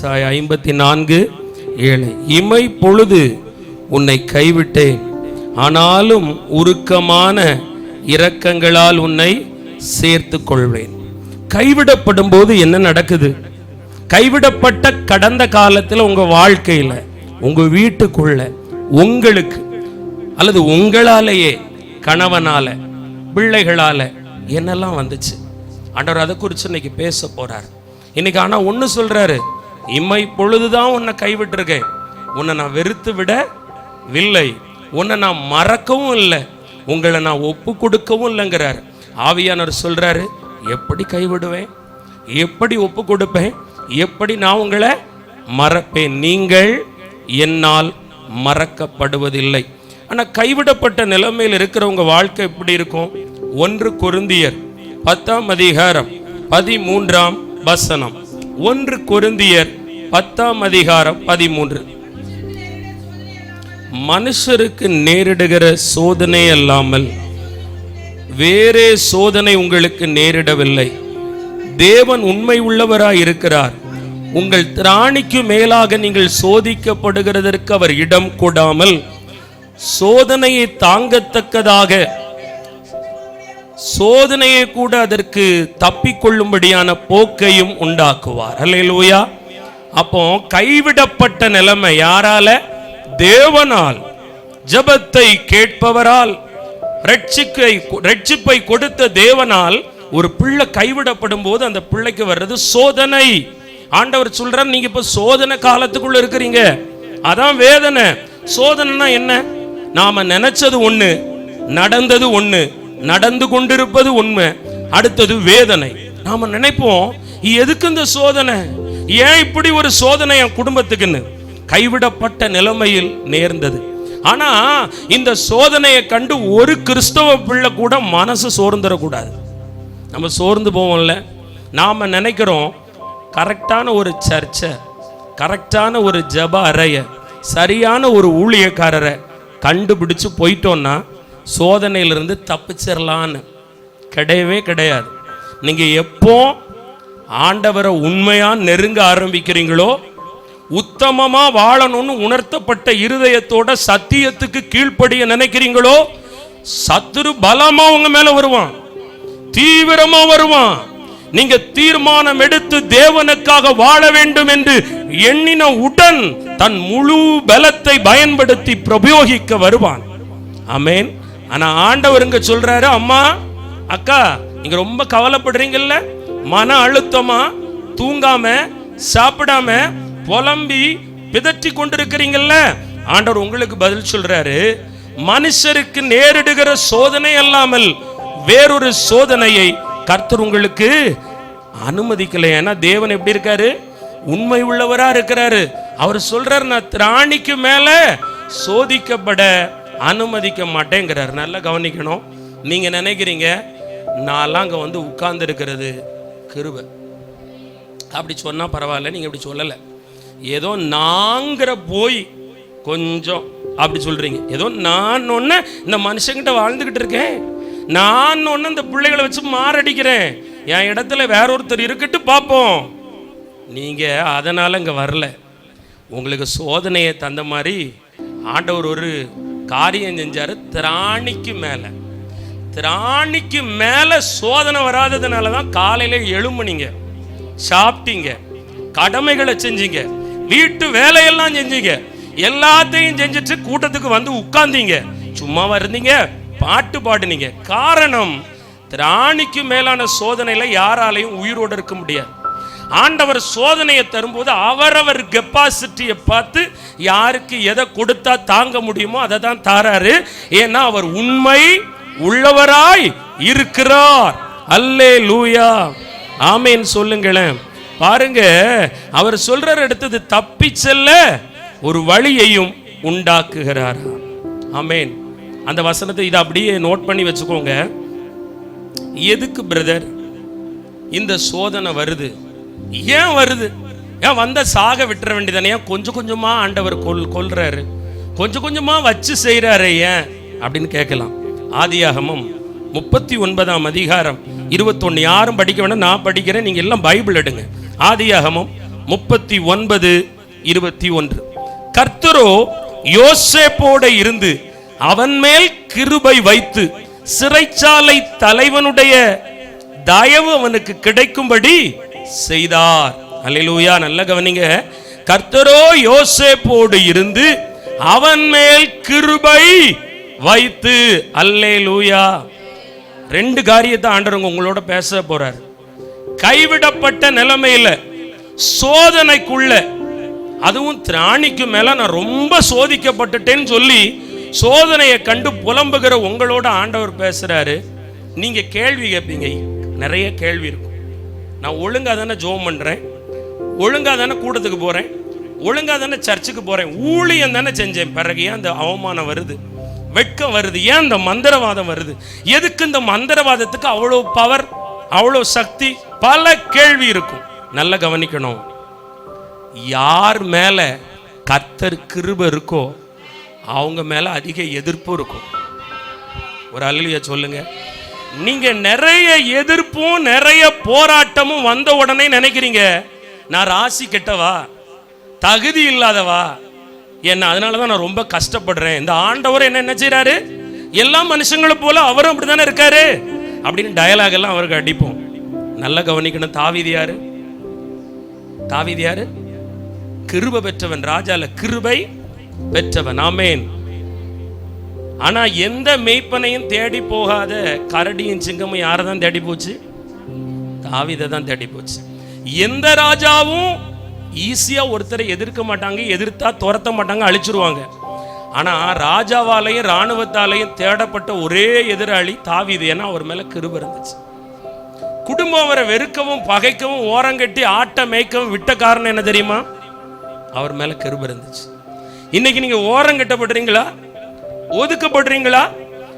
ஏசாயா ஐம்பத்தி நான்கு ஏழு இமை பொழுது உன்னை கைவிட்டேன். ஆனாலும் உருக்கமான இரக்கங்களால் உன்னை சேர்த்து கொள்வேன் கைவிடப்படும் போது என்ன நடக்குது? கைவிடப்பட்ட கடந்த காலத்தில் உங்க வாழ்க்கையில உங்க வீட்டுக்குள்ள உங்களுக்கு அல்லது உங்களாலேயே கணவனால பிள்ளைகளால என்னெல்லாம் வந்துச்சு? ஆண்டவர் அதை குறித்து இன்னைக்கு பேச போறார். இன்னைக்கு ஆனா ஒன்று சொல்றாரு. இம்மை பொழுதுதான் உன்னை கைவிட்டிருக்கேன். உன்னை நான் வெறுத்து விடவில்லை உன்னை நான் மறக்கவும் இல்லை. உங்களை நான் ஒப்பு கொடுக்கவும் இல்லைங்கிறார். ஆவியானவர் சொல்றாரு எப்படி கைவிடுவேன்? எப்படி ஒப்பு கொடுப்பேன்? எப்படி நான் உங்களை மறப்பேன்? நீங்கள் என்னால் மறக்கப்படுவதில்லை. ஆனால் கைவிடப்பட்ட நிலைமையில் இருக்கிறவங்க வாழ்க்கை எப்படி இருக்கும்? ஒன்று குருந்தியர் பத்தாம் அதிகாரம் பதிமூன்றாம் வசனம். ஒன்று கொருந்தியர் பத்தாம் அதிகாரம் பதிமூன்று. மனுஷருக்கு நேரிடுகிற சோதனை அல்லாமல் வேறே சோதனை உங்களுக்கு நேரிடவில்லை. தேவன் உண்மை உள்ளவராய் இருக்கிறார். உங்கள் திராணிக்கு மேலாக நீங்கள் சோதிக்கப்படுகிறதற்கு அவர் இடம் கூடாமல் சோதனையை தாங்கத்தக்கதாக சோதனையை கூட அதற்கு தப்பிக்கொள்ளும்படியான போக்கையும் உண்டாக்குவார். அல்லையா அப்போ கைவிடப்பட்ட நிலைமை யாரால? தேவனால். ஜெபத்தை கேட்பவரால். ரட்சிக்கை ரட்சிப்பை கொடுத்த தேவனால் ஒரு பிள்ளை கைவிடப்படும் போது அந்த பிள்ளைக்கு வர்றது சோதனை. ஆண்டவர் சொல்றார் நீங்க இப்ப சோதனை காலத்துக்குள்ள இருக்கிறீங்க. அதான் வேதனை. சோதனைனா என்ன? நாம நினைச்சது ஒண்ணு நடந்தது ஒண்ணு நடந்து கொண்டிருப்பது உண்மை. அடுத்தது வேதனை. நாம நினைப்போம் எதுக்கு இந்த சோதனை? ஏன் இப்படி ஒரு சோதனை என் குடும்பத்துக்குன்னு? கைவிடப்பட்ட நிலைமையில் நேர்ந்தது. ஆனா இந்த சோதனையை கண்டு ஒரு கிறிஸ்தவ பிள்ளை கூட மனசு சோர்ந்துடக்கூடாது நம்ம சோர்ந்து போவோம்ல. நாம நினைக்கிறோம் கரெக்டான ஒரு சர்ச்சை கரெக்டான ஒரு ஜப அறைய சரியான ஒரு ஊழியக்காரரை கண்டுபிடிச்சு போயிட்டோம்னா சோதனையிலிருந்து தப்பிச்சிடலான்னு கிடையவே கிடையாது. நீங்கள் எப்போ ஆண்டவரை உண்மையாக நெருங்க ஆரம்பிக்கிறீங்களோ உத்தமமாக வாழணும்னு உணர்த்தப்பட்ட இருதயத்தோட சத்தியத்துக்கு கீழ்ப்படிய நினைக்கிறீங்களோ சத்துரு பலமாக உங்கள் மேலே வருவான். தீவிரமாக வருவான். நீங்க தீர்மானம் எடுத்து தேவனுக்காக வாழ வேண்டும் என்று எண்ணின உடன் தன் முழு பலத்தை பயன்படுத்தி பிரபயோகிக்க வருவான். அமேன் ஆனா ஆண்டவர் இங்க சொல்றாரு அம்மா அக்கா நீங்க ரொம்ப கவலைப்படுறீங்கல்ல? மன அழுத்தமா? தூங்காம? சாப்பிடாம? புலம்பி பிதற்றி கொண்டிருக்கிறீங்கல்ல? ஆண்டவர் உங்களுக்கு பதில் சொல்றாரு மனுஷருக்கு நேரிடுகிற சோதனை அல்லாமல் வேறொரு சோதனையை கர்த்தர் உங்களுக்கு அனுமதிக்கல. ஏன்னா தேவன் எப்படி இருக்காரு? உண்மை உள்ளவரா இருக்கிறாரு. அவர் சொல்றாரு நான் திராணிக்கு மேல சோதிக்கப்பட அனுமதிக்க மாட்டேங்கிறார். நல்லா கவனிக்கணும். நீங்க நினைக்கிறீங்க நான்லாம் அங்க வந்து உட்கார்ந்து இருக்கிறது கிருபை. அப்படி சொன்னா பரவாயில்ல நீங்க இப்படி சொல்லலை. ஏதோ நாங்கிற போய் கொஞ்சம் அப்படி சொல்றீங்க. ஏதோ நான் ஒன்று இந்த மனுஷங்கிட்ட வாழ்ந்துகிட்டு இருக்கேன். நான் ஒன்று இந்த பிள்ளைகளை வச்சு மாரடிக்கிறேன். என் இடத்துல வேற ஒருத்தர் இருக்கட்டு பார்ப்போம். நீங்க அதனால இங்க வரல. உங்களுக்கு சோதனையை தந்த மாதிரி ஆண்டவர் ஒரு காரியம் செஞ்சார் திராணிக்கு மேலே. திராணிக்கு மேலே சோதனை வராததுனால தான் காலையில் எழும்புனீங்க சாப்பிட்டீங்க கடமைகளை செஞ்சீங்க வீட்டு வேலையெல்லாம் செஞ்சீங்க எல்லாத்தையும் செஞ்சுட்டு கூட்டத்துக்கு வந்து உட்கார்ந்தீங்க. சும்மாவா இருந்தீங்க பாட்டு பாடுனீங்க. காரணம் திராணிக்கு மேலான சோதனையில் யாராலையும் உயிரோடு இருக்க முடியாது. ஆண்டவர் சோதனையை தரும்போது அவரவர் கெப்பாசிட்டியை பார்த்து யாருக்கு எதை கொடுத்தா தாங்க முடியுமோ அதை தான் தாராரு. ஏன்னா அவர் உண்மை உள்ளவராய் இருக்கிறார். அல்லே லூயா ஆமேன் சொல்லுங்களேன். பாருங்க அவர் சொல்றார் அடுத்தது தப்பி செல்ல ஒரு வழியையும் உண்டாக்குகிறார். ஆமேன். அந்த வசனத்தை இதை அப்படியே நோட் பண்ணி வச்சுக்கோங்க. எதுக்கு பிரதர் இந்த சோதனை வருது? ஏன் வருது? ஏன் வந்த சாக விட்டுற வேண்டியதானே? ஏன் கொஞ்சம் கொஞ்சமா ஆண்டவர் கொல் கொல்றாரு. கொஞ்சம் கொஞ்சமா வச்சு செய்கிறாரு ஏன்? அப்படின்னு கேட்கலாம். ஆதியாகமும் முப்பத்தி ஒன்பதாம் அதிகாரம். இருபத்தொன்னு யாரும் படிக்க வேண்டாம் நான் படிக்கிறேன் நீங்க எல்லாம் பைபிள் எடுங்க. ஆதியாகமும் முப்பத்தி ஒன்பது இருபத்தி ஒன்று கர்த்தரோ யோசேப்போட இருந்து அவன் மேல் கிருபை வைத்து சிறைச்சாலை தலைவனுடைய தயவு அவனுக்கு கிடைக்கும்படி செய்தார். அல்லேலூயா நல்ல கவனிங்க. கர்த்தரோ யோசேப்போடு இருந்து அவன் மேல் கிருபை வைத்து அல்லே லூயா ரெண்டு காரியத்தை ஆண்டவங்க உங்களோட பேச போறார். கைவிடப்பட்ட நிலைமையில சோதனைக்குள்ள அதுவும் திராணிக்கு மேல நான் ரொம்ப சோதிக்கப்பட்டுட்டேன்னு சொல்லி சோதனையை கண்டு புலம்புகிற உங்களோட ஆண்டவர் பேசுறாரு. நீங்க கேள்வி கேட்பீங்க நிறைய கேள்வி இருக்கும். நான் ஒழுங்கா தானே ஜோம் பண்ணுறேன் ஒழுங்கா தானே கூட்டத்துக்கு போகிறேன் ஒழுங்காக தானே சர்ச்சுக்கு போகிறேன் ஊழியம் தானே செஞ்சேன். பிறகு ஏன் அந்த அவமானம் வருது? வெட்கம் வருது. ஏன் அந்த மந்திரவாதம் வருது? எதுக்கு இந்த மந்திரவாதத்துக்கு அவ்வளோ பவர் அவ்வளோ சக்தி? பல கேள்வி இருக்கும். நல்லா கவனிக்கணும். யார் மேலே கத்தர் கிருப இருக்கோ அவங்க மேலே அதிக எதிர்ப்பு இருக்கும். ஒரு அல்லிய சொல்லுங்கள் நீங்க நிறைய எதிர்ப்பும் நிறைய போராட்டமும் வந்த உடனே நினைக்கிறீங்க நான் ராசி கெட்டவா? தகுதி இல்லாதவா? என்ன அதனால தான் நான் ரொம்ப கஷ்டப்படுறேன். இந்த ஆண்டவர் என்ன என்ன செய்யறாரு எல்லா மனுஷங்களை போல அவரும் அப்படித்தானே இருக்காரு? அப்படின்னு டயலாக் எல்லாம் அவருக்கு அடிப்போம். நல்லா கவனிக்கணும் தாவீது யாரு? தாவீது யாரு? கிருபை பெற்றவன் ராஜால கிருபை பெற்றவன். ஆமேன். ஆனா எந்த மெய்ப்பனையும் தேடி போகாத கரடியும் சிங்கமும் யாரை தான் தேடி போச்சு? தாவீதை தான் தேடி போச்சு. எந்த ராஜாவும் ஈஸியா ஒருத்தரை எதிர்க்க மாட்டாங்க எதிர்த்தா துரத்த மாட்டாங்க அழிச்சிருவாங்க. ஆனா ராஜாவாலையும் ராணுவத்தாலையும் தேடப்பட்ட ஒரே எதிராளி தாவீது. ஏன்னா அவர் மேல கிருப இருந்துச்சு. குடும்பம் அவரை வெறுக்கவும் பகைக்கவும் ஓரங்கட்டி ஆட்ட மேய்க்கவும் விட்ட காரணம் என்ன தெரியுமா? அவர் மேல கிருப இருந்துச்சு. இன்னைக்கு நீங்க ஓரம் கட்டப்படுறீங்களா ஒதுக்கப்படுறீங்களா?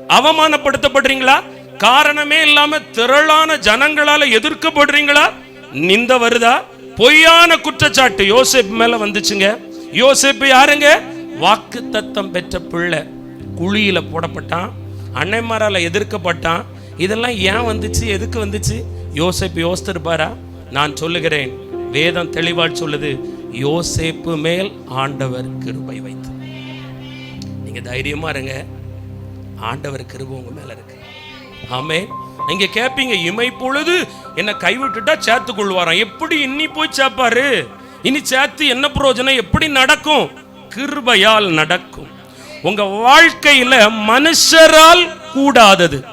அவமானப்படுத்தப்படுறீங்களா? காரணமே இல்லாம திரளான ஜனங்களால எதிர்க்கப்படுறீங்களா? நிந்த வருதா? பொய்யான குற்றச்சாட்டு யோசிப் மேல வந்துச்சுங்க. யோசேப்பு யாருங்க? வாக்கு தத்தம் பெற்ற பிள்ளை. குழியில போடப்பட்டான். அன்னைமாரால எதிர்க்கப்பட்டான். இதெல்லாம் ஏன் வந்துச்சு? எதுக்கு வந்துச்சு? யோசேப்பு யோசித்திருப்பாரா? நான் சொல்லுகிறேன். வேதம் தெளிவாக சொல்லுது. யோசேப்பு மேல் ஆண்டவர் கிருபை வைத்து. நீங்கள் தைரியமா இருங்க. ஆண்டவர் கிருபை உங்கள் மேலே இருக்கு. ஆமே நீங்க கேட்பீங்க இமை பொழுது என்னை கைவிட்டுட்டா சேர்த்து கொள்வாராம். எப்படி இன்னி போய் சேர்ப்பாரு? இனி சேர்த்து என்ன பிரயோஜனம்? எப்படி நடக்கும்? கிருபையால் நடக்கும். உங்க வாழ்க்கையில மனுஷரால் கூடாதது.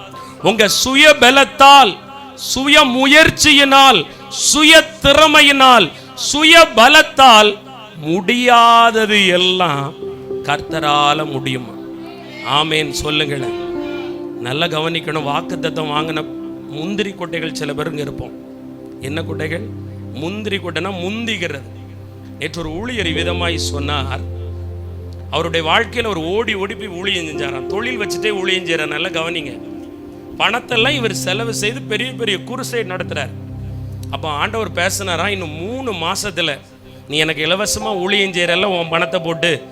உங்க சுய பலத்தால் சுய முயற்சியினால் சுய திறமையினால் சுய பலத்தால் முடியாதது எல்லாம் கர்த்தரால முடியுமா. ஆமேன். சொல்லுங்களேன். நல்லா கவனிக்கணும். வாக்குத்தத்தம் வாங்கின முந்திரி கொட்டைகள் சில பேருங்க இருப்போம். என்ன கொட்டைகள்? முந்திரி கொட்டைனா முந்திகிறது. நேற்று ஒரு ஊழியர் விதமாய் சொன்னார். அவருடைய வாழ்க்கையில் அவர் ஓடி ஓடி போய் ஊழியம் செஞ்சாராம். தொழில் வச்சுட்டே ஊழியம் செய்கிறார் நல்லா கவனிங்க. பணத்தெல்லாம் இவர் செலவு செய்து பெரிய பெரிய குருசை நடத்துகிறார் அப்போ ஆண்டவர் பேசினாரா? இன்னும் மூணு மாதத்தில் நீ எனக்கு இலவசமாக ஊழியம் செய்கிறல்ல உன் பணத்தை போட்டு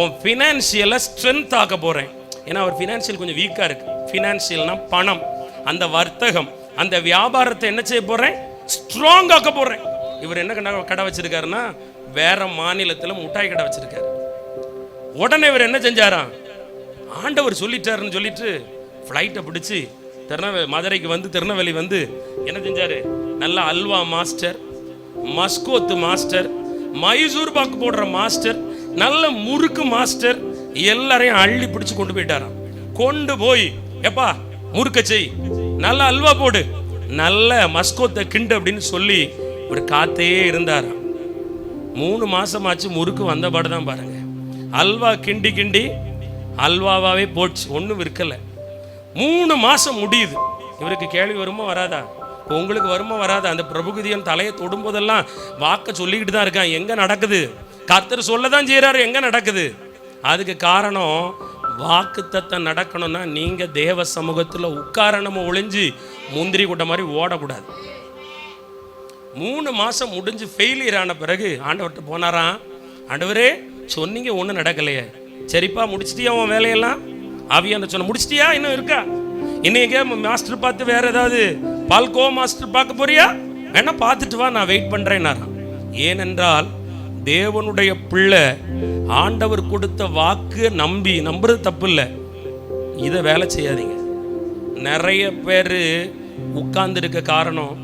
உன் ஃபினான்ஷியலை ஸ்ட்ரென்த் ஆக்க போகிறேன் ஏன்னா அவர் ஃபினான்ஷியல் கொஞ்சம் வீக்காக இருக்கு. ஃபினான்ஷியல்னா பணம். அந்த வர்த்தகம் அந்த வியாபாரத்தை என்ன செய்ய போகிறேன் ஸ்ட்ராங் ஆக்க போகிறேன் இவர் என்ன கடை கடை வச்சிருக்காருன்னா வேற மாநிலத்தில் முட்டாய் கடை வச்சிருக்காரு. உடனே இவர் என்ன செஞ்சாராம்? ஆண்டவர் சொல்லிட்டாருன்னு சொல்லிட்டு ஃப்ளைட்டை பிடிச்சி திருநெல்வேலி மதுரைக்கு வந்து திருநெல்வேலி வந்து என்ன செஞ்சாரு? நல்ல அல்வா மாஸ்டர் மஸ்கோத்து மாஸ்டர் மைசூர் பாக்கு போடுற மாஸ்டர் நல்ல முறுக்கு மாஸ்டர் எல்லாரையும் அள்ளி பிடிச்சு கொண்டு போயிட்டாராம். கொண்டு போய் எப்பா முறுக்க செய். நல்ல அல்வா போடு. நல்ல மஸ்கோத்தை கிண்டு அப்படின்னு சொல்லி ஒரு காத்தே இருந்தாராம். மூணு மாசமாச்சு முறுக்கு வந்தபாடு தான் பாருங்க. அல்வா கிண்டி கிண்டி அல்வாவாவே போச்சு ஒன்றும் விற்கலை. மூணு மாசம் முடியுது. இவருக்கு கேள்வி வருமா வராதா? இப்போ உங்களுக்கு வருமா வராதா? அந்த பிரபுகுதியன் தலையை தொடும்போதெல்லாம் வாக்க சொல்லிக்கிட்டு தான் இருக்கான். எங்கே நடக்குது? கர்த்தர் சொல்ல தான் செய்கிறாரு எங்க நடக்குது? அதுக்கு காரணம் வாக்கு தத்தம் நடக்கணும்னா நீங்க தேவ சமூகத்தில் உட்காரணம் ஒளிஞ்சு முந்திரி கூட்ட மாதிரி ஓடக்கூடாது. மூணு மாசம் முடிஞ்சு ஃபெயிலியர் ஆன பிறகு ஆண்டவர்கிட்ட போனாராம் ஆண்டவரே சொன்னீங்க ஒன்றும் நடக்கலையே. சரிப்பா முடிச்சிட்டியா உன் வேலையெல்லாம்? ஆவியான சொன்ன முடிச்சிட்டியா? இன்னும் இருக்கா? இன்னைக்கு மாஸ்டர் பார்த்து வேற ஏதாவது பால்கோ மாஸ்டர் பார்க்க போறியா? வேணா பார்த்துட்டு வா நான் வெயிட் பண்றேன்னாராம். ஏனென்றால் தேவனுடைய பிள்ளை ஆண்டவர் கொடுத்த வாக்கு நம்பி நம்புறது தப்பு இல்லை இதை வேலை செய்யாதீங்க. நிறைய பேர் உட்கார்ந்துருக்க காரணம்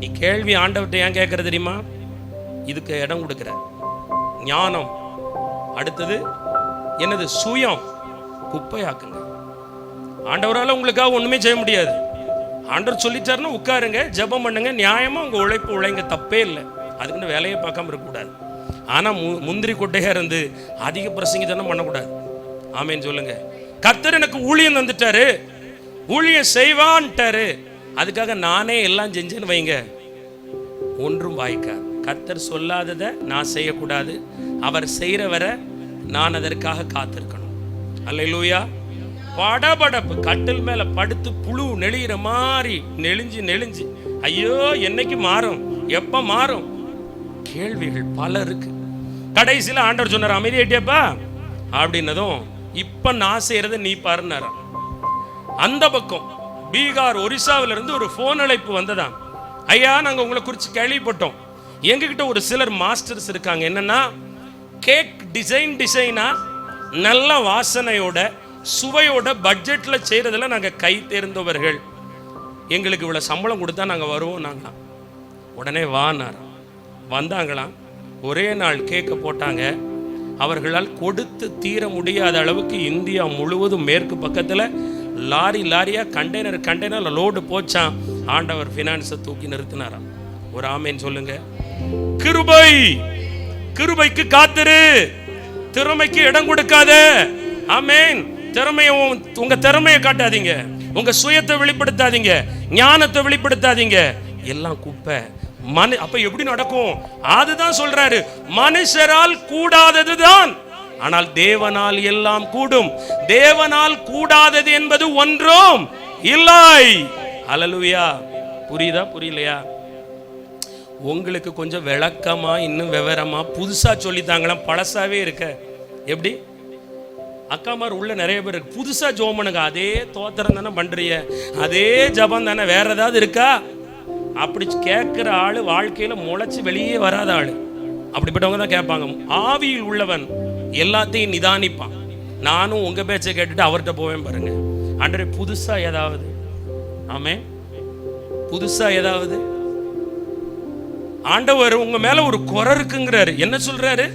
நீ கேள்வி ஆண்டவர்கிட்ட ஏன் கேட்குற தெரியுமா? இதுக்கு இடம் கொடுக்குற. ஞானம். அடுத்தது என்னது? சுயம். குப்பையாக்குங்க. ஆண்டவரால் உங்களுக்காக ஒன்றுமே செய்ய முடியாது. ஆண்டவர் சொல்லிட்டாருன்னா உட்காருங்க ஜெபம் பண்ணுங்க நியாயமாக உங்கள் உழைப்பு உழைங்க தப்பே இல்லை. அதுக்குன்னு வேலையை பார்க்காம இருக்கக்கூடாது. ஆனால் மு முந்திரி கொட்டையாக இருந்து அதிக பிரசங்கித்தனம் பண்ணக்கூடாது. ஆமேன்னு சொல்லுங்க. கத்தர் எனக்கு ஊழியம் வந்துட்டாரு ஊழியம் செய்வான்ட்டாரு. அதுக்காக நானே எல்லாம் செஞ்சேன்னு வைங்க. ஒன்றும் வாய்க்காது. கத்தர் சொல்லாததை நான் செய்யக்கூடாது. அவர் செய்கிறவரை நான் அதற்காக காத்திருக்கணும். அல்லேலூயா. படபடப்பு. கட்டில் மேலே படுத்து புழு நெளிகிற மாதிரி நெளிஞ்சு நெளிஞ்சு. ஐயோ என்னைக்கு மாறும்? எப்போ மாறும்? கேள்விகள் பல இருக்கு. கடைசியில் ஆண்டவர் சொன்னார் அமைதியாட்டியப்பா அப்படின்னதும் இப்போ நான் செய்கிறத நீ பாருன்னார் அந்த பக்கம் பீகார் ஒரிசாவிலிருந்து ஒரு ஃபோன் அழைப்பு வந்ததா ஐயா நாங்கள் உங்களை குறித்து கேள்விப்பட்டோம். எங்ககிட்ட ஒரு சிலர் மாஸ்டர்ஸ் இருக்காங்க. என்னன்னா கேக் டிசைன் டிசைனாக நல்ல வாசனையோட சுவையோட பட்ஜெட்டில் செய்யறதுல நாங்கள் கை தேர்ந்தவர்கள். எங்களுக்கு இவ்வளோ சம்பளம் கொடுத்தா நாங்கள் வருவோம் நாங்கள் உடனே வானார் வந்தாங்களாம். ஒரே நாள் கேட்க போட்டாங்க. அவர்களால் கொடுத்து தீர முடியாத அளவுக்கு இந்தியா முழுவதும் மேற்கு பக்கத்தில் லாரி லாரியாக கண்டெய்னர் கண்டெய்னர் லோடு போச்சான் ஆண்டவர் ஃபினான்ஸை தூக்கி நிறுத்தினாராம். ஒரு ஆமேன்னு சொல்லுங்க. கிருபை! கிருபைக்கு காத்திரு. திறமைக்கு இடம் கொடுக்காத. ஆமேன். திறமைய உன்- உங்க திறமையை காட்டாதீங்க. உங்க சுயத்தை வெளிப்படுத்தாதீங்க. ஞானத்தை வெளிப்படுத்தாதீங்க. எல்லாம் குப்பை. மனு அப்ப எப்படி நடக்கும்? அதுதான் சொல்றாரு. மனுஷரால் கூடாததுதான். ஆனால் தேவனால் எல்லாம் கூடும். தேவனால் கூடாதது என்பது ஒன்றும் இல்லை. அல்லேலூயா புரியுதா புரியலையா? உங்களுக்கு கொஞ்சம் விளக்கமா இன்னும் விவரமா புதுசா சொல்லித்தாங்களாம். பழசாவே இருக்க. எப்படி? அக்காமார் உள்ள நிறைய பேர் இருக்கு. புதுசா ஜோமனுங்க அதே தோத்திரம் தானே பண்றீங்க. அதே ஜபம் தானே. வேற ஏதாவது இருக்கா? அப்படி கேட்கிற ஆள் வாழ்க்கையில முளைச்சு வெளியே வராத ஆள். அப்படிப்பட்டவங்க தான் கேட்பாங்க. ஆவியில் உள்ளவன் எல்லாத்தையும் நிதானிப்பான். நானும் உங்க பேச்சை கேட்டுட்டு அவர்கிட்ட போவேன் பாருங்க. அன்றே புதுசா ஏதாவது? ஆமே புதுசா ஏதாவது? ஆண்டவர் உங்க மேல ஒரு குறை இருக்குங்கிறாரு. என்ன சொல்றாரு?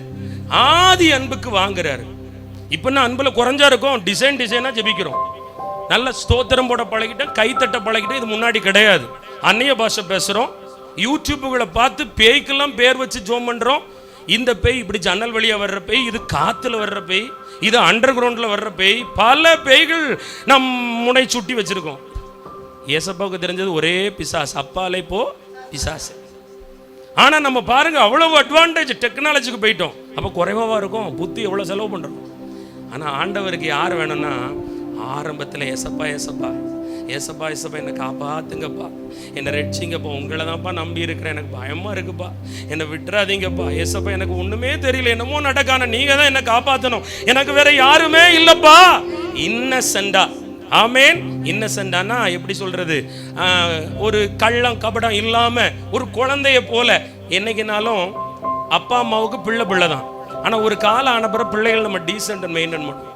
ஆதி அன்புக்கு வாங்குறாரு. இப்போ நான் அன்பில் குறைஞ்சா இருக்கும்? டிசைன் டிசைனாக ஜெபிக்கிறோம். நல்ல ஸ்தோத்திரம் போட பழகிட்டேன் கைத்தட்ட பழகிட்டேன் இது முன்னாடி கிடையாது. அந்நிய பாஷை பேசுகிறோம் யூடியூப்புகளை பார்த்து பேய்க்கெல்லாம் பேர் வச்சு ஜோம் பண்ணுறோம் இந்த பேய் இப்படி ஜன்னல் வழியாக வர்ற பேய் இது காற்றுல வர்ற பேய் இது அண்டர் கிரவுண்டில் வர்ற பேய் பல பேய்கள் நம் முனை சுட்டி வச்சுருக்கோம். ஏசப்பாவுக்கு தெரிஞ்சது ஒரே பிசாசு. அப்பாலே போ பிசாசு. ஆனால் நம்ம பாருங்கள் அவ்வளவு அட்வான்டேஜ் டெக்னாலஜிக்கு போயிட்டோம். அப்போ குறைவாக இருக்கும்? புத்தி எவ்வளோ செலவு பண்ணுறோம் ஆனால் ஆண்டவருக்கு யார் வேணும்னா ஆரம்பத்தில் ஏசப்பா ஏசப்பா. ஏசப்பா ஏசப்பா என்னை காப்பாத்துங்கப்பா. என்னை ரெட்சிங்கப்பா. உங்களை தான்ப்பா நம்பி இருக்கிறேன். எனக்கு பயமா இருக்குப்பா. என்னை விட்டுறாதீங்கப்பா. ஏசப்பா எனக்கு ஒண்ணுமே தெரியல. என்னமோ நடக்கான நீங்க தான் என்னை காப்பாத்தணும். எனக்கு வேற யாருமே இல்லப்பா. இன்னசெண்டா ஆமேன். இன்னசென்டானா எப்படி சொல்றது? ஒரு கள்ளம் கபடம் இல்லாம ஒரு குழந்தைய போல என்னைக்குனாலும் அப்பா அம்மாவுக்கு பிள்ளை பிள்ளை தான். ஆனால் ஒரு காலம் ஆன பிறகு பிள்ளைகள் நம்ம டீசென்ட் மெயின்டைன் பண்ணும்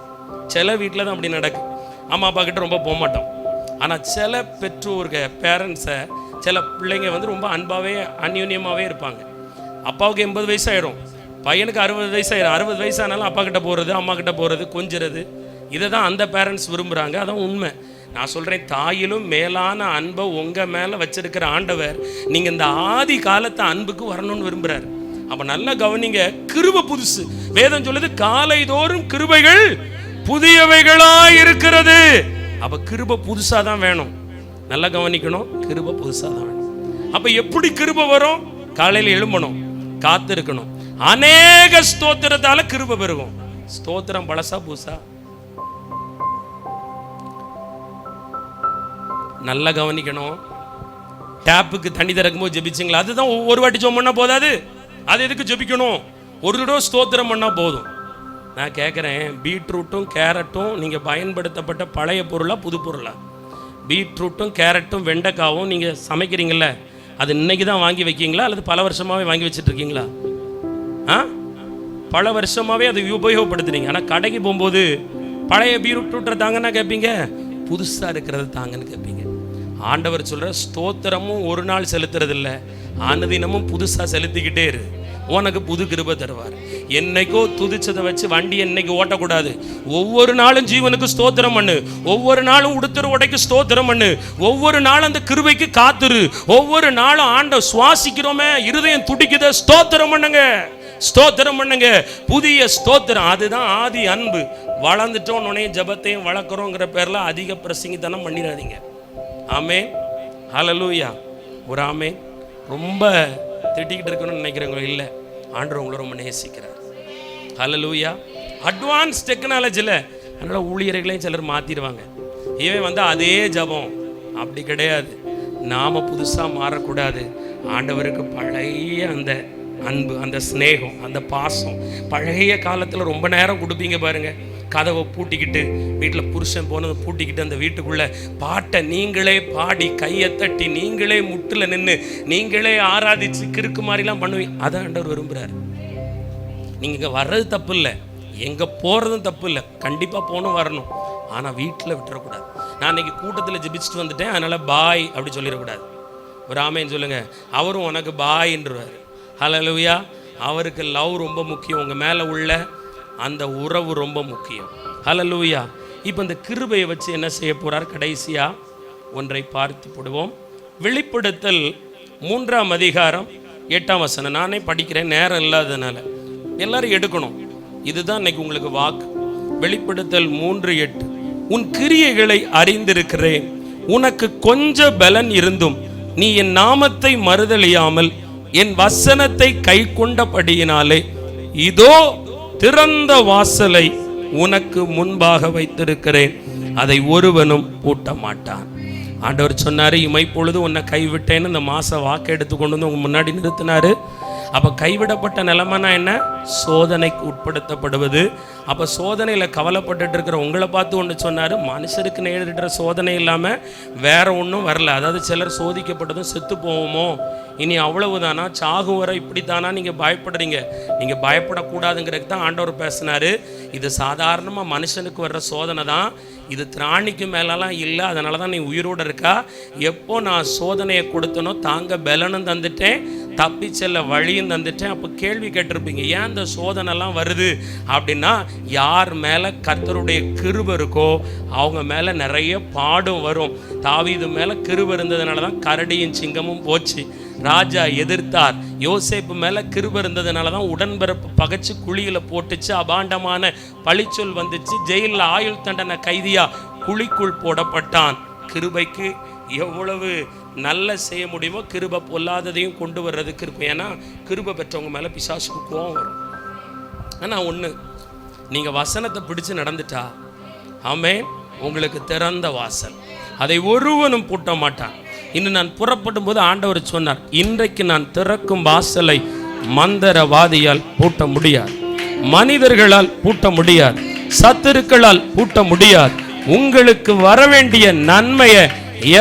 சில வீட்டில் தான் அப்படி நடக்கு. அம்மா அப்பா கிட்ட ரொம்ப போக மாட்டோம் ஆனால் சில பெற்றோர்க பேரண்ட்ஸை சில பிள்ளைங்க வந்து ரொம்ப அன்பாகவே அந்யூன்யமாகவே இருப்பாங்க. அப்பாவுக்கு எண்பது வயசாயிரும். பையனுக்கு அறுபது வயசாயிரும். அறுபது வயசானாலும் அப்பா கிட்ட போகிறது அம்மா கிட்ட போகிறது கொஞ்சிறது. இதை தான் அந்த பேரண்ட்ஸ் விரும்புகிறாங்க அதான் உண்மை. நான் சொல்கிறேன் தாயிலும் மேலான அன்பை உங்கள் மேலே வச்சிருக்கிற ஆண்டவர் நீங்கள் இந்த ஆதி காலத்தை அன்புக்கு வரணும்னு விரும்புகிறார் அப்போ நல்லா கவனிங்க கிருப புதுசு. வேதம் சொல்லுது காலைதோறும் கிருபைகள் புதியவைகளாக இருக்கிறது. அப்போ கிருப புதுசாக தான் வேணும். நல்லா கவனிக்கணும் கிருபை புதுசாக தான் வேணும். அப்போ எப்படி கிருப வரும்? காலையில் எழும்பணும் காத்திருக்கணும். அநேக ஸ்தோத்திரத்தால கிருப பெருகும். ஸ்தோத்திரம் பழசா புதுசா? நல்லா கவனிக்கணும். டேப்புக்கு தண்ணி திறக்கும்போது ஜெபிச்சிங்களா? அதுதான் ஒரு வாட்டி ஜோம் பண்ணால் போதாது? அது எதுக்கு ஜெபிக்கணும்? ஒரு தடவை ஸ்தோத்திரம் பண்ணால் போதும். நான் கேட்குறேன் பீட்ரூட்டும் கேரட்டும் நீங்கள் பயன்படுத்தப்பட்ட பழைய பொருளாக புது பொருளாக பீட்ரூட்டும் கேரட்டும் வெண்டைக்காவும் நீங்கள் சமைக்கிறீங்கள அது இன்னைக்கு தான் வாங்கி வைக்கீங்களா? அல்லது பல வருஷமாகவே வாங்கி வச்சிட்டு இருக்கீங்களா ஆ? பல வருஷமாகவே அதை உபயோகப்படுத்துனீங்க ஆனால் கடைக்கு போகும்போது பழைய பீட்ரூட்டை தாங்கன்னா கேட்பீங்க புதுசாக இருக்கிறது தாங்கன்னு கேட்பீங்க ஆண்டவர் சொல்கிற ஸ்தோத்திரமும் ஒரு நாள் செலுத்துறதில்ல. ஆனதினமும் புதுசாக செலுத்திக்கிட்டே இரு. உனக்கு புது கிருபை தருவார். என்னைக்கோ துதிச்சதை வச்சு வண்டி என்னைக்கு ஓட்டக்கூடாது. ஒவ்வொரு நாளும் ஜீவனுக்கு ஸ்தோத்திரம் பண்ணு. ஒவ்வொரு நாளும் உடுத்துற உடைக்கு ஸ்தோத்திரம் பண்ணு. ஒவ்வொரு நாளும் அந்த கிருபைக்கு காத்துரு. ஒவ்வொரு நாளும் ஆண்ட சுவாசிக்கிறோமே இருதயம் துடிக்குத ஸ்தோத்திரம் பண்ணுங்க. ஸ்தோத்திரம் பண்ணுங்க. புதிய ஸ்தோத்திரம். அதுதான் ஆதி அன்பு. வளர்ந்துட்டோம் உடனே ஜபத்தையும் வளர்க்குறோங்கிற பேரில் அதிக பிரசங்கித்தனம் பண்ணிடாதீங்க. ஆமே ஹலலூயா ஒரு ஆமே ரொம்ப திட்டிக்கிட்டு இருக்கணும்னு நினைக்கிறவங்க இல்லை. ஆண்டு உங்களை ரொம்ப நேசிக்கிறார். ஹலலூயா அட்வான்ஸ் டெக்னாலஜியில் அதனால் ஊழியர்களையும் சிலர் மாற்றிடுவாங்க இவன் வந்து அதே ஜபம். அப்படி கிடையாது. நாம் புதுசாக மாறக்கூடாது. ஆண்டவருக்கு பழைய அந்த அன்பு அந்த சிநேகம் அந்த பாசம் பழைய காலத்தில் ரொம்ப நேரம் கொடுப்பீங்க பாருங்கள் கதவை பூட்டிக்கிட்டு வீட்டில் புருஷன் போனதை பூட்டிக்கிட்டு அந்த வீட்டுக்குள்ளே பாட்டை நீங்களே பாடி கையை தட்டி நீங்களே முட்டில் நின்று நீங்களே ஆராதிச்சு கிறுக்கு மாதிரிலாம் பண்ணுவீங்க. அதை ஆண்டவர் விரும்புகிறார் நீங்கள் இங்கே வர்றது தப்பு இல்லை எங்கே போகிறதும் தப்பு இல்லை கண்டிப்பாக போகணும் வரணும். ஆனால் வீட்டில் விட்டுறக்கூடாது. நான் இன்னைக்கு கூட்டத்தில் ஜெபிச்சுட்டு வந்துட்டேன். அதனால் பாய் அப்படி சொல்லிடக்கூடாது. ஒரு ஆமைன்னு சொல்லுங்கள் அவரும் உனக்கு பாய்ன்றவார் ஹalleluya அவருக்கு லவ் ரொம்ப முக்கியம். உங்கள் மேலே உள்ள அந்த உறவு ரொம்ப முக்கியம். ஹalleluya இப்போ இந்த கிருபையை வச்சு என்ன செய்ய போகிறார் கடைசியாக ஒன்றை பார்த்து போடுவோம். வெளிப்படுத்தல் மூன்றாம் அதிகாரம் எட்டாம் வசனம். நானே படிக்கிறேன் நேரம் இல்லாததுனால. எல்லாரும் எடுக்கணும். இதுதான் இன்னைக்கு உங்களுக்கு வாக்கு. வெளிப்படுத்தல் மூன்று எட்டு. உன் கிரியைகளை அறிந்திருக்கிறேன். உனக்கு கொஞ்ச பலன் இருந்தும் நீ என் நாமத்தை மறுதலியாமல் என் வசனத்தை கை கொண்டபடியினாலே இதோ திறந்த வாசலை உனக்கு முன்பாக வைத்திருக்கிறேன். அதை ஒருவனும் பூட்ட மாட்டான் ஆண்டவர் சொன்னார் இமைப்பொழுது உன்னை கைவிட்டேன்னு இந்த மாச வாக்கு எடுத்து கொண்டு வந்து உங்க முன்னாடி நிறுத்தினாரு. அப்போ கைவிடப்பட்ட நிலைமைனா என்ன? சோதனைக்கு உட்படுத்தப்படுவது. அப்போ சோதனையில் கவலைப்பட்டுட்டு இருக்கிற உங்களை பார்த்து ஒன்று சொன்னார் மனுஷருக்கு நேரிடுற சோதனை இல்லாமல் வேற ஒன்றும் வரல. அதாவது சிலர் சோதிக்கப்பட்டதும் செத்து போவோமோ? இனி அவ்வளவுதானா? சாகும் இப்படி தானா நீங்கள் பயப்படுறீங்க? நீங்கள் பயப்படக்கூடாதுங்கிறதுக்கு தான் ஆண்டவர் பேசினார். இது சாதாரணமாக மனுஷனுக்கு வர்ற சோதனை தான். இது திராணிக்கு மேலலாம் இல்லை அதனால தான் நீ உயிரோடு இருக்கா? எப்போ நான் சோதனையை கொடுத்தனோ தாங்க பலனும் தந்துட்டேன். தப்பி செல்ல வழியும் தந்துட்டேன். அப்போ கேள்வி கேட்டிருப்பீங்க ஏன் இந்த சோதனைலாம் வருது? அப்படின்னா யார் மேலே கர்த்தருடைய கிருப இருக்கோ அவங்க மேலே நிறைய பாடும் வரும். தாவிது மேலே கிருப இருந்ததுனால தான் கரடியும் சிங்கமும் போச்சு. ராஜா எதிர்த்தார். யோசேப்பு மேலே கிருப இருந்ததுனால தான் உடன்பிறப்பு பகைச்சு குழியில் போட்டுச்சு. அபாண்டமான பழிச்சொல் வந்துச்சு. ஜெயிலில் ஆயுள் தண்டனை கைதியாக குழிக்குள் போடப்பட்டான். கிருபைக்கு எவ்வளவு நல்ல செய்ய முடியுமோ கிருப பொல்லாததையும் கொண்டு வர்றதுக்கு இருக்கும். ஏன்னா கிருப பெற்றவங்க மேலே பிசாசுக்கு கோவம் வரும். ஆனால் ஒன்று நீங்கள் வசனத்தை பிடிச்சு நடந்துட்டா ஆமே உங்களுக்கு திறந்த வாசல். அதை ஒருவனும் பூட்ட மாட்டான். இன்னும் நான் புறப்படும் போது ஆண்டவர் சொன்னார் இன்றைக்கு நான் திறக்கும் வாசலை மந்திரவாதியால் பூட்ட முடியாது. மனிதர்களால் பூட்ட முடியாது. சத்துருக்களால் பூட்ட முடியாது. உங்களுக்கு வரவேண்டிய நன்மையை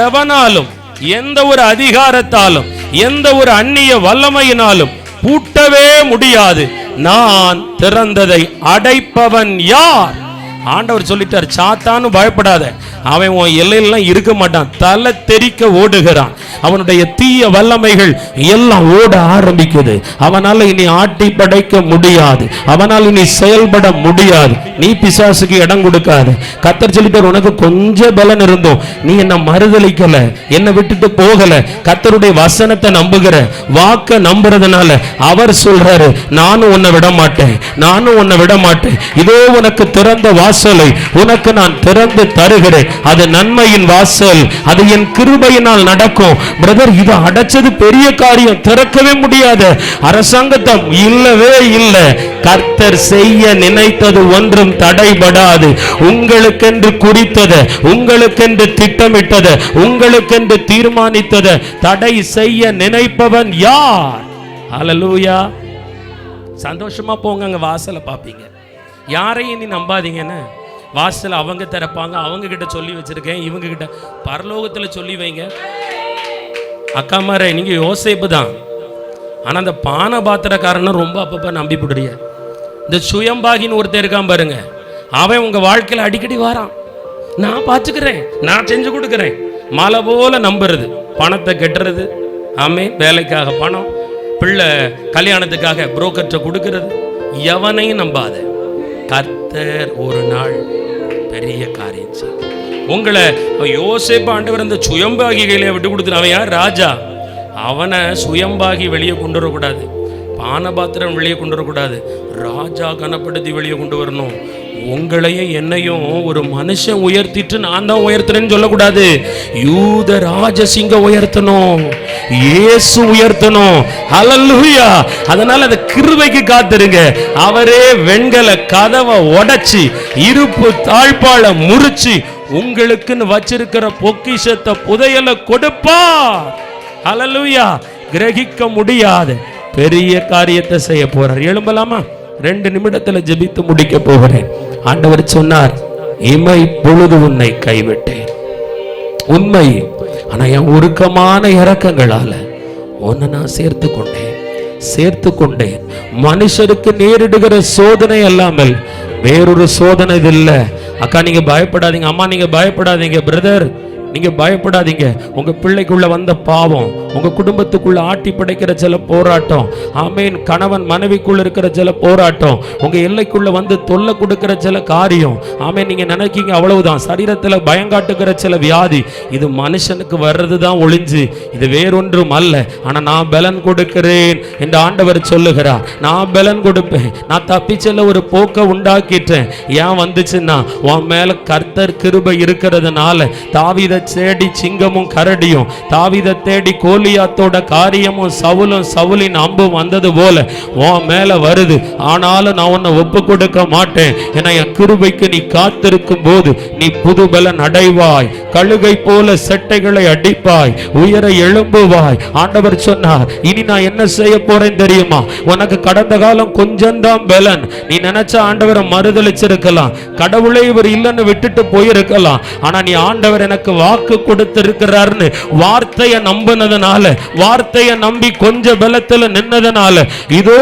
எவனாலும் எந்த ஒரு அதிகாரத்தாலும் எந்த ஒரு அந்நிய வல்லமையினாலும் பூட்டவே முடியாது. நான் திறந்ததை அடைப்பவன் யார்? ஆண்டவர் சொல்லிட்டார் சாத்தான்னு பயப்படாத. அவன் உன் எல்லையெல்லாம் இருக்க மாட்டான். தலை தெறிக்க ஓடுகிறான். அவனுடைய தீய வல்லமைகள் எல்லாம் ஓட ஆரம்பிக்குது. அவனால் இனி ஆட்டி படைக்க முடியாது. அவனால் இனி செயல்பட முடியாது. நீ பிசாசுக்கு இடம் கொடுக்காது. கத்தர் சொல்லிட்டார் உனக்கு கொஞ்சம் பலன் இருந்தோம். நீ என்ன மறுதளிக்கல என்னை விட்டுட்டு போகல. கத்தருடைய வசனத்தை நம்புகிற வாக்க நம்புறதுனால அவர் சொல்றாரு நானும் உன்னை விட மாட்டேன் நானும் உன்னை விட மாட்டேன் இதோ உனக்கு திறந்த வாசலை. உனக்கு நான் திறந்து தருகிறேன். அது நன்மையின் வாசல் அது என் கிருபையினால் நடக்கும். பிரதர் இது அடைச்சது பெரிய காரியம். திறக்கவே முடியாது. அரசாங்கத்தம் இல்லவே இல்லை. கர்த்தர் செய்ய நினைத்தது ஒன்றும் தடைபடாது. உங்களுக்கென்று குறித்தது உங்களுக்கென்று திட்டமிட்டது உங்களுக்கென்று தீர்மானித்தது தடை செய்ய நினைப்பவன் யார்? அலலூயா சந்தோஷமா போங்க அங்க வாசலை பார்ப்பீங்க. யாரையும் நீ நம்பாதீங்கன்னு. வாசல் அவங்க திறப்பாங்க அவங்க கிட்ட சொல்லி வச்சிருக்கேன். இவங்க கிட்ட பரலோகத்துல சொல்லி வைங்க. அக்கா மாரே நீங்க யோசிப்பு தான். ஆனா அந்த பானை பாத்திரக்காரனை ரொம்ப அப்பப்ப நம்பி விடுறிய இந்த சுயம்பாகின்னு ஒருத்தர் இருக்கான் பாருங்க. அவன் உங்க வாழ்க்கையில அடிக்கடி வாரான். நான் பார்த்துக்கிறேன் நான் செஞ்சு கொடுக்குறேன். மலை போல நம்புறது பணத்தை கெட்டுறது. ஆமே வேலைக்காக பணம். பிள்ளை கல்யாணத்துக்காக புரோக்கர்ட்ட கொடுக்கறது. எவனையும் நம்பாத. கர்த்தர் ஒரு நாள் பெரிய காரியம் செய்யும். உங்களை யோசேப்பு ஆண்டவர் அந்த சுயம்பாகிகளை விட்டு கொடுத்துரு அவன் யார்? ராஜா. அவனை சுயம்பாகி வெளியே கொண்டு வரக்கூடாது. பானபாத்திரம் வெளியே கொண்டு வரக்கூடாது. ராஜா கனப்படுத்தி வெளியே கொண்டு வரணும். உங்களையும் என்னையும் ஒரு மனுஷன் உயர்த்திட்டு நான் தான் உயர்த்துறேன்னு சொல்லக்கூடாது. யூத ராஜசிங்க உயர்த்தணும். இயேசு உயர்த்தணும். அலல்லுயா அதனால அந்த கிருவைக்கு காத்திருங்க. அவரே வெண்கல கதவை உடைச்சி இருப்பு தாழ்பாள முறிச்சு உங்களுக்குன்னு வச்சிருக்கிற பொக்கிஷத்தை புதையல கொடுப்பா அலலுயா கிரகிக்க முடியாது. பெரிய காரியத்தை செய்ய போறார். எழும்பலாமா? ரெண்டு நிமிடத்துல ஜெபித்து முடிக்க போகிறேன். ஆண்டவர் சொன்னார் இமை பொழுது உன்னை கைவிட்டேன். உண்மை ஆனா என் உருக்கமான இறக்கங்களால உன்னை நான் சேர்த்து கொண்டேன் சேர்த்து கொண்டேன். மனுஷருக்கு நேரிடுகிற சோதனை அல்லாமல் வேறொரு சோதனை இது இல்லை. அக்கா நீங்க பயப்படாதீங்க அம்மா நீங்க பயப்படாதீங்க பிரதர் நீங்க பயப்படாதீங்க. உங்க பிள்ளைக்குள்ள வந்த பாவம் உங்க குடும்பத்துக்குள்ள ஆட்டி படைக்கிற சில போராட்டம் ஆமேன் கணவன் மனைவிக்குள்ள இருக்கிற சில போராட்டம் உங்க எல்லைக்குள்ள வந்து தொல்லை கொடுக்கிற சில காரியம் ஆமேன் நீங்க நினைக்கீங்க அவ்வளவுதான். சரீரத்துல பயங்காட்டுகிற சில வியாதி இது மனுஷனுக்கு வர்றது தான் ஒளிஞ்சு இது வேறொன்றும் அல்ல. ஆனா நான் பலன் கொடுக்கிறேன் என்று ஆண்டவர் சொல்லுகிறார். நான் பலன் கொடுப்பேன். நான் தப்பிச்செல்ல ஒரு போக்கை உண்டாக்கிட்டேன். ஏன் வந்துச்சுன்னா உன் மேல கர்த்தர் கிருபை இருக்கிறதுனால தாவீதை தேடி சிங்கமும் கரடியும் தாவித தேடி கோலியாத்தோட காரியமும் சவுலும் சவுலின் அம்பும் வந்தது போல உன் மேல வருது. ஆனாலும் நான் உன்னை ஒப்பு கொடுக்க மாட்டேன். என என் கிருபைக்கு நீ காத்திருக்கும் போது நீ புதுபலன் அடைவாய். கழுகை போல செட்டைகளை அடிப்பாய். உயர எழும்புவாய். ஆண்டவர் சொன்னார் இனி நான் என்ன செய்ய போறேன் தெரியுமா? உனக்கு கடந்த காலம் கொஞ்சம்தான் பலன். நீ நினைச்ச ஆண்டவரை மறுதளிச்சிருக்கலாம் கடவுளை இவர் இல்லைன்னு விட்டுட்டு போயிருக்கலாம். ஆனா நீ ஆண்டவர் எனக்கு வா வாக்கு கொடுத்திருக்கிறார்னு வார்த்தையை நம்பினதுனால வார்த்தையை நம்பி கொஞ்ச பலத்துல நின்னதுனால இதோ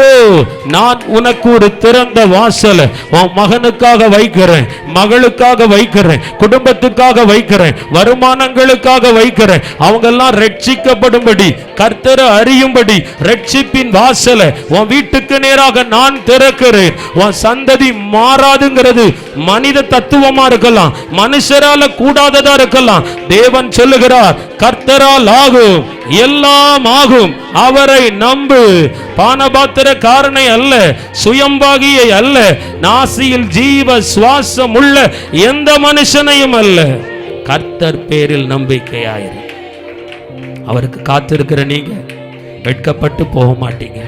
நான் உனக்கு ஒரு திறந்த வாசல உன் மகனுக்காக வைக்கிறேன் மகளுக்காக வைக்கிறேன் குடும்பத்துக்காக வைக்கிறேன் வருமானங்களுக்காக வைக்கிறேன். அவங்க எல்லாம் ரட்சிக்கப்படும்படி கர்த்தரை அறியும்படி ரட்சிப்பின் வாசல உன் வீட்டுக்கு நேராக நான் திறக்கிறேன். உன் சந்ததி மாறாதுங்கிறது மனித தத்துவமா இருக்கலாம் மனுஷரால கூடாததா இருக்கலாம் தேவன் சொல்லுகிறார் கர்த்தரால் ஆகும் எல்லாம் ஆகும் அவரை நம்பு. பானபாத்திர காரணை அல்ல சுயம்பாகியை அல்ல நாசியில் ஜீவ சுவாசம் உள்ள எந்த மனுஷனையும் அல்ல. கர்த்தர் பேரில் நம்பிக்கையாயிரு. அவருக்கு காத்திருக்கிற நீங்க வெட்கப்பட்டு போக மாட்டீங்க.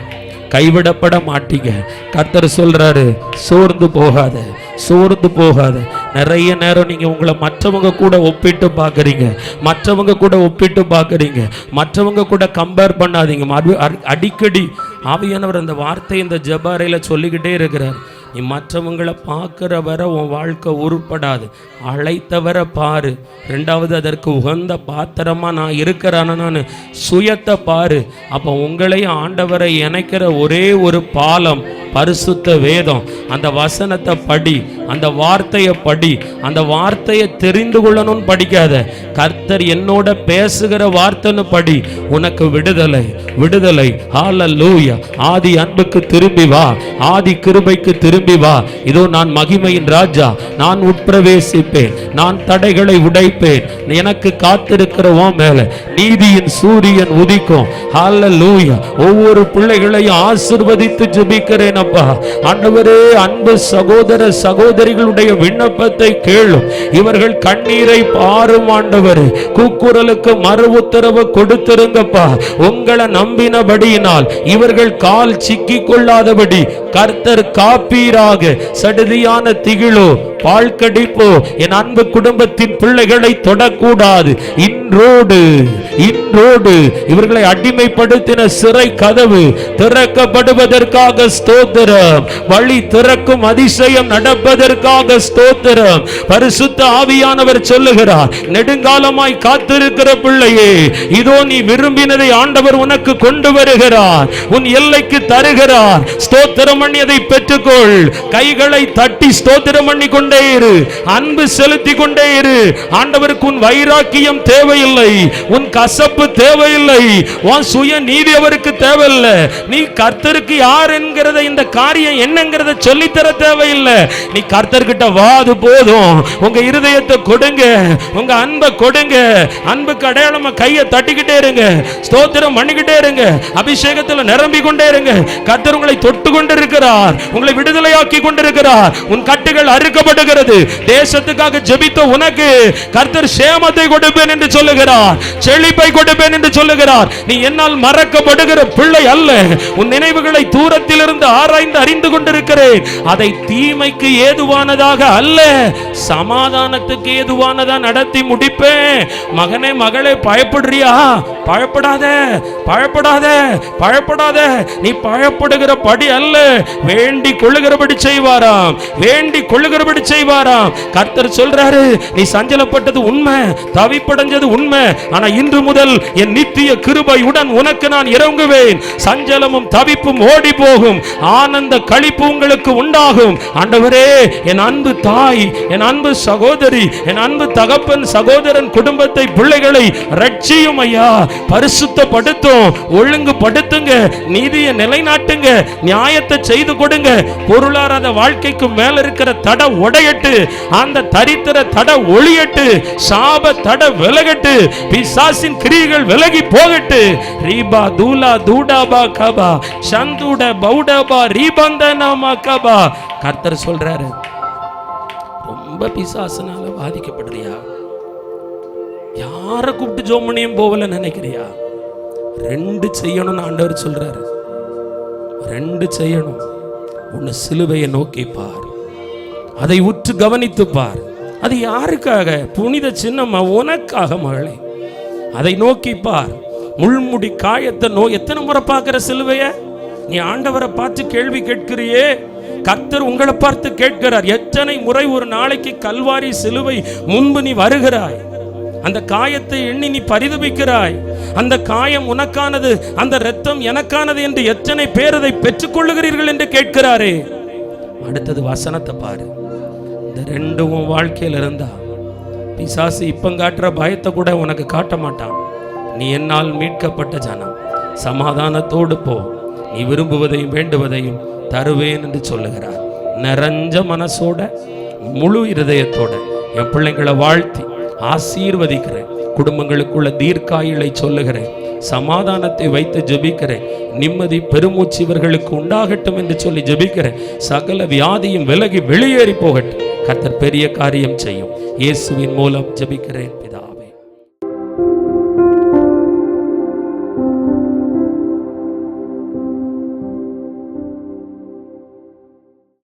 கைவிடப்பட மாட்டீங்க. கத்தர் சொல்றாரு சோர்ந்து போகாத சோர்ந்து போகாத. நிறைய நேரம் நீங்க உங்களை மற்றவங்க கூட ஒப்பிட்டு பார்க்குறீங்க. மற்றவங்க கூட ஒப்பிட்டு பார்க்குறீங்க. மற்றவங்க கூட கம்பேர் பண்ணாதீங்க. அடி- அடிக்கடி ஆவியானவர் அந்த வார்த்தை இந்த ஜபாரையில சொல்லிக்கிட்டே இருக்கிறார். நீ மற்றவங்களை பார்க்குற வரை உன் வாழ்க்கை உருப்படாது. அழைத்தவரை பாரு. ரெண்டாவது அதற்கு உகந்த பாத்திரமாக நான் இருக்கிறான நான்? சுயத்தை பாரு. அப்போ உங்களையும் ஆண்டவரை இணைக்கிற ஒரே ஒரு பாலம் பரிசுத்த வேதம். அந்த வசனத்தை படி அந்த வார்த்தையை படி அந்த வார்த்தையை தெரிந்து கொள்ளணும்னு படிக்காத. கர்த்தர் என்னோட பேசுகிற வார்த்தைன்னு படி உனக்கு விடுதலை விடுதலை. ஹalleluya ஆதி அன்புக்கு திரும்பி வா. ஆதி கிருபைக்கு திரும்பி வா. இதோ நான் மகிமையின் ராஜா. நான் உட்பிரவேசிப்பேன். நான் தடைகளை உடைப்பேன். எனக்கு காத்திருக்கிற மேல நீதியின் சூரியன் உதிக்கும். ஹalleluya ஒவ்வொரு பிள்ளைகளையும் ஆசிர்வதித்து ஜெபிக்கிறேன் அப்பா. ஆண்டவரே அன்பு சகோதர சகோதரிகளுடைய விண்ணப்பத்தை கேளும். இவர்கள் கண்ணீரை பாரும் ஆண்டவர். கூக்குரலுக்கு மறு உத்தரவு கொடுத்திருங்கப்பா. உங்களை நம்பினபடியினால் இவர்கள் கால் சிக்கிக் கொள்ளாதபடி கர்த்தர் காப்பீராக சடுதியான திகிலோ பாழ்கடிப்போ என் அன்பு குடும்பத்தின் பிள்ளைகளை தொடக்கூடாது. இன்றோடு. இன்றோடு இவர்களை அடிமைப்படுத்தின சிறை கதவு திறக்கப்படுவதற்காக ஸ்தோத்திரம். வழி திறக்கும் அதிசயம் நடப்பதற்காக ஸ்தோத்திரம். பரிசுத்த ஆவியானவர் சொல்லுகிறார் நெடுங்காலமாய் காத்திருக்கிற பிள்ளையே இதோ நீ விரும்பினதை ஆண்டவர் உனக்கு கொண்டு வருகிறார். உன் எல்லைக்கு தருகிறார். ஸ்தோத்திரம் பண்ணியதை பெற்றுக்கொள். கைகளை தட்டி ஸ்தோத்திரம் பண்ணி கொண்டே இரு. அன்பு செலுத்தி கொண்டே இரு. ஆண்டவருக்கு உன் வைராக்கியம் தேவையில்லை. உன் கசப்பு தேவையில்லை. உன் சுய நீதி அவருக்கு தேவையில்லை. நீ கர்த்தருக்கு யார் என்கிறத இந்த காரியம் என்னங்கிறத சொல்லித்தர தேவையில்லை. நீ கர்த்தர்கிட்ட வா அது போதும். உங்க இருதயத்தை கொடுங்க. உங்க அன்பை கொடுங்க. அன்புக்கு அடையாளமா கையை தட்டிக்கிட்டே இருங்க. ஸ்தோத்திரம் பண்ணிக்கிட்டே இருங்க. அபிஷேகத்தில் நிரம்பி கொண்டே இருங்க. கர்த்தர் உங்களை தொட்டு கொண்டிருக்கிறார். உங்களை விடுதலையாக்கி கொண்டிருக்கிறார். உன் கட்டுகள் அறுக்கப்படுகிறது. தேசத்துக்காக ஜெபித்த உனக்கு கர்த்தர் சேமத்தை கொடுப்பேன் என்று சொல்லுகிறார். செழிப்பை கொடுப்பேன் என்று சொல்லுகிறார். நீ என்னால் மறக்கப்படுகிற பிள்ளை அல்ல. உன் நினைவுகளை தூரத்தில் இருந்து ஆராய்ந்து அறிந்து கொண்டிருக்கிறேன். அதை தீமைக்கு ஏதுவானதாக அல்ல. சமாதானத்துக்கு ஏதுவானதா நடத்தி முடிப்பேன். மகனே மகளே பயப்படுறியா? பயப்படாத பயப்படாத பயப்படாத. நீ பயப்படுகிற படி அல்ல. வேண்டி கொள்ளுகிறபடி செய்வாராம். வேண்டி கொள்ளுகிறபடி செய்வாராம். கர்த்தர் சொல்றாரு நீ சஞ்சலப்பட்டது உண்மை தவிப்படைஞ்சது உண்மை. ஆனா இன்று முதல் என் நித்திய கிருபையுடன் உனக்கு நான் இறங்குவேன். சஞ்சலமும் தவிப்பும் ஓடி போகும் ஆனந்த கழிப்பு உங்களுக்கு உண்டாகும். ஆண்டவரே என் அன்பு தாய் என் அன்பு சகோதரி என் அன்பு தகப்பன் சகோதரன் குடும்பத்தை பிள்ளைகளை ரட்சியும் ஐயா. பரிசுத்தப்படுத்தும் ஒழுங்குபடுத்துங்க நீதியை நிலைநாட்டுங்க நியாயத்தை செய்து கொடுங்க. பொருளாதார வாழ்க்கைக்கு மேல இருக்கிற தட உடையட்டு அந்த தரித்திர தட ஒளியட்டு சாப தட விலகட்டு பிசாசின் கிரி கிரியைகள் விலகி போகட்டு. ரீபா தூலா தூடாபா கபா. சந்தூட பௌடபா ரீபந்தனமா கபா. கர்த்தர் சொல்றாரு ரொம்ப பிசாசனால பாதிக்கப்படுறியா? யாரை கூப்பிட்டு ஜோமனியும் போகல நினைக்கிறியா? ரெண்டு செய்யணும்னு ஆண்டவர் சொல்றாரு. ரெண்டு செய்யணும். ஒன்னு சிலுவையை நோக்கி பார். அதை உற்று கவனித்து பார். அது யாருக்காக? புனித சின்னம்மா உனக்காக மகளே. அதை நோக்கி பார். முள்முடி காயத்தை நோ எத்தனை முறை பார்க்கிற சிலுவைய? நீ ஆண்டவரை பார்த்து கேள்வி கேட்கிறியே. கர்த்தர் உங்களை பார்த்து கேட்கிறார். எத்தனை முறை ஒரு நாளைக்கு கல்வாரி சிலுவை முன்பு நீ வருகிறாய்? அந்த காயத்தை எண்ணி நீ பரிதபிக்கிறாய். அந்த காயம் உனக்கானது அந்த ரத்தம் எனக்கானது என்று எத்தனை பேர் அதை பெற்றுக்கொள்ளுகிறீர்கள் என்று கேட்கிறாரே. அடுத்தது வசனத்தை பாரு. இந்த ரெண்டும் வாழ்க்கையில் இருந்தா பிசாசு இப்பம் காட்டுற பயத்தை கூட உனக்கு காட்ட மாட்டான். நீ என்னால் மீட்கப்பட்ட ஜனம். சமாதானத்தோடு போ. நீ விரும்புவதையும் வேண்டுவதையும் தருவேன் என்று சொல்லுகிறார். நிறைஞ்ச மனசோட முழு இருதயத்தோட என் பிள்ளைங்களை வாழ்த்தி ஆசீர்வதிக்கிறேன். குடும்பங்களுக்குள்ள தீர்க்காயிலை சொல்லுகிறேன். சமாதானத்தை வைத்து ஜெபிக்கிறேன். நிம்மதி பெருமூச்சு இவர்களுக்கு உண்டாகட்டும் என்று சொல்லி ஜெபிக்கிறேன். சகல வியாதியும் விலகி வெளியேறி போகட்டும். கர்த்தர் பெரிய காரியம் செய்யும். இயேசுவின் மூலம் ஜெபிக்கிறேன்.